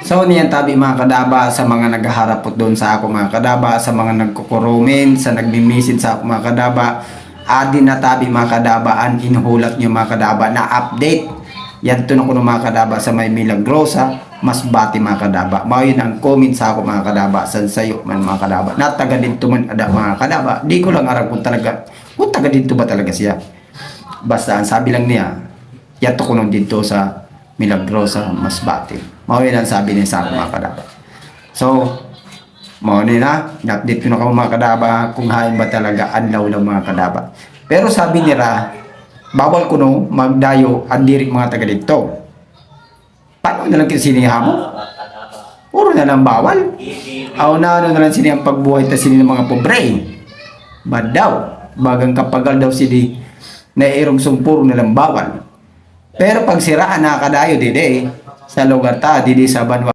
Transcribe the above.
So niyan tabi mga kadaba sa mga naghaharap po doon sa ako mga kadaba, sa mga nagkukurumin, sa nagmi-message sa ako mga kadaba, adi na tabi mga kadaba, an inuhulat nyo mga kadaba na update. Yan to ko ng mga kadaba sa may Milagrosa, mas bati mga kadaba. Mao yun ang comment sa ako mga kadaba, sa sayo man mga kadaba. Na taga dito man ada mga kadaba. Di ko lang aram kung talaga, kung taga dito ba talaga siya. Basta ang sabi lang niya, yato ko nung dito sa Milagrosa, Masbate. Mao yun ang sabi niya sa mga kadaba. So, mao ni na, update ko na ka mga kadaba kung hain ba talaga anlaw lang mga kadaba. Pero sabi nila, bawal ko no magdayo ang diri mga taga dito. Paano na lang kisiniha mo? Puro na lang bawal. Aw na ano na lang sini ang pagbuhay ta sini ng mga pobre. Bad daw. Bagang kapagal daw sini na irong sumpuro na lang bawal. Pero pag siraan na kadayo dide sa lugar ta didi sa banwa